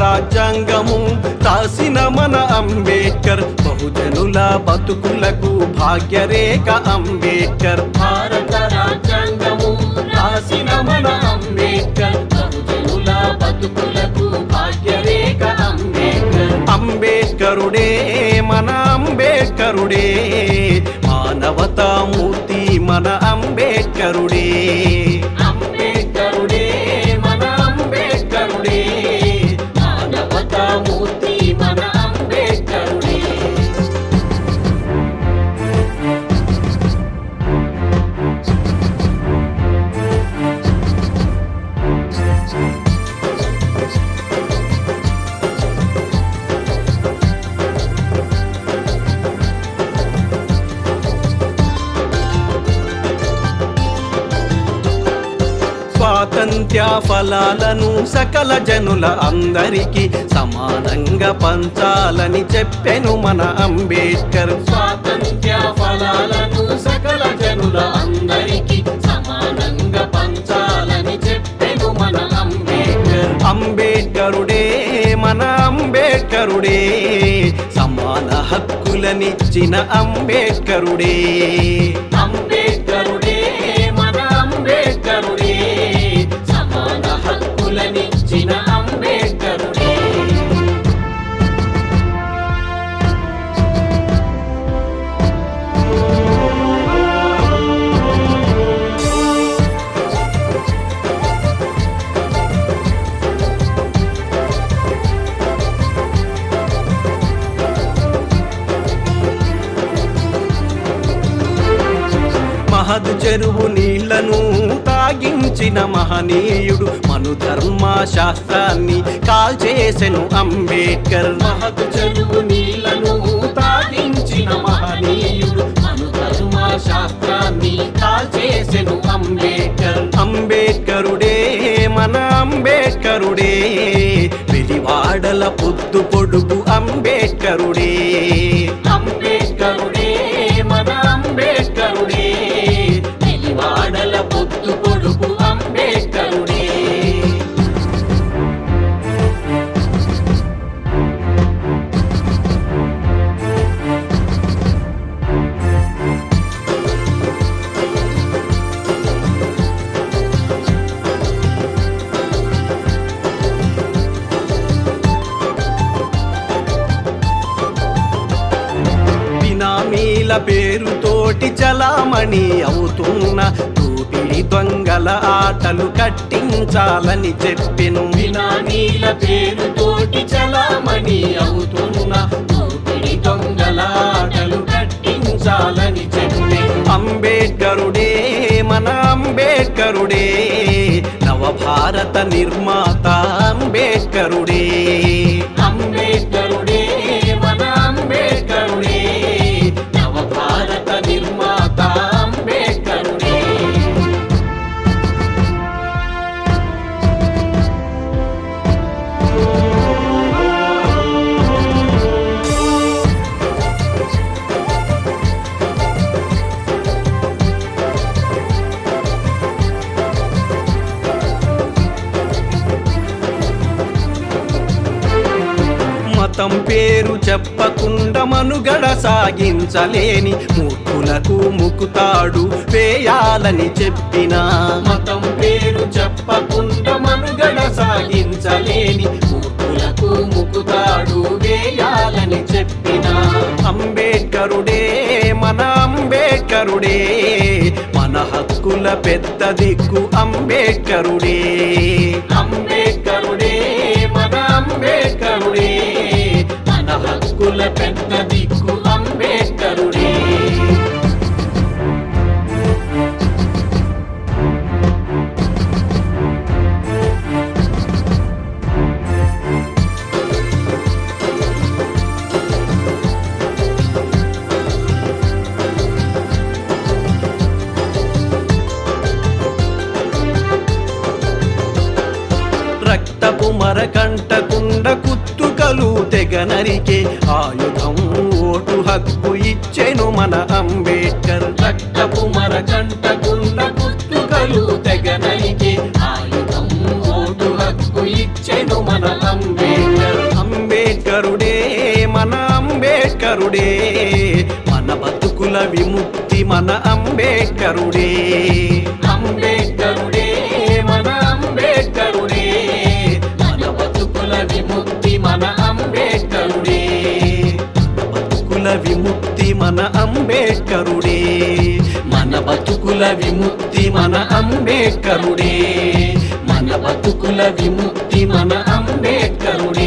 రాజ్యాంగము రాసిన మన అంబేద్కర్ బహుజనుల బతుకులకు భాగ్యరేఖ అంబేద్కర్. భారత రాజ్యాంగము రాసిన మన అంబేద్కర్ బహుజనుల బతుకులకు భాగ్యరేఖ అంబేద్కర్. అంబేద్కరుడే మన అంబేద్కరుడే మానవతా మూర్తి మన అంబేద్కరుడే. స్వాతంత్ర్య ఫలాలను సకల జనుల అందరికీ సమానంగా పంచాలని చెప్పెను మన అంబేద్కర్. స్వాతంత్ర్య ఫలాలను సకల జనుల అందరికీ సమానంగా పంచాలని చెప్పెను మన అంబేద్కర్. అంబేద్కరుడే మన అంబేద్కరుడే సమాన హక్కులనిచ్చిన అంబేద్కరుడే. అంబేద్కరుడే మన అంబేద్కరుడే. హక్కులనిచ్చిన మహదు చెరువు నీళ్ళను తాగించిన మహనీయుడు మను ధర్మ శాస్త్రాన్ని కాల్చేసెను అంబేద్కర్. మహదు చెరువు నీళ్ళను తాగించిన మహనీయుడు మను ధర్మ శాస్త్రాన్ని కాల్చేసెను అంబేద్కర్. అంబేద్కరుడే మన అంబేద్కరుడే వెలివాడల పొద్దు పొడుగు అంబేద్కరుడే. అంబేద్కరుడే బినామీల పేరుతోటి చలామణి అవుతున్న దోపిడి దొంగల ఆటలు కట్టించాలని చెప్పెను. బినామీల పేరుతోటి చలామణి అవుతున్న దోపిడి దొంగల ఆటలు కట్టించాలని చెప్పెను. అంబేద్కరుడే మన అంబేద్కరుడే నవభారత నిర్మాత అంబేద్కరుడే. అంబేద్కరుడే మతం పేరు చెప్పకుండా మనుగడ సాగించలేని మూర్ఖులకు ముకుతాడు వేయాలని చెప్పిన. మతం పేరు చెప్పకుండా మనుగడ సాగించలేని మూర్ఖులకు ముకుతాడు వేయాలని చెప్పిన. అంబేద్కరుడే మన అంబేద్కరుడే మన హక్కుల పెద్ద దిక్కు అంబేద్కరుడే. అంబేద్కరుడే పెద్ద దిక్కు అంబేద్కరుడే. రక్తపు మరకంటకుండ మొక్కలు తెగ నరికే ఆయుధం ఓటు హక్కు ఇచ్చెను మన అంబేద్కర్. రక్తపు మర కంట గుండ గుర్తుకలు తెగ నరికే ఆయుధం ఓటు హక్కు ఇచ్చెను మన అంబేద్కర్. అంబేద్కరుడే మన అంబేద్కరుడే మన బతుకుల విముక్తి మన అంబేద్కరుడే. బతుకుల విముక్తి మన అంబేడ్కరుడే మన బతుకుల విముక్తి మన అంబేడ్కరుడే మన బతుకుల విముక్తి మన అంబేడ్కరుడే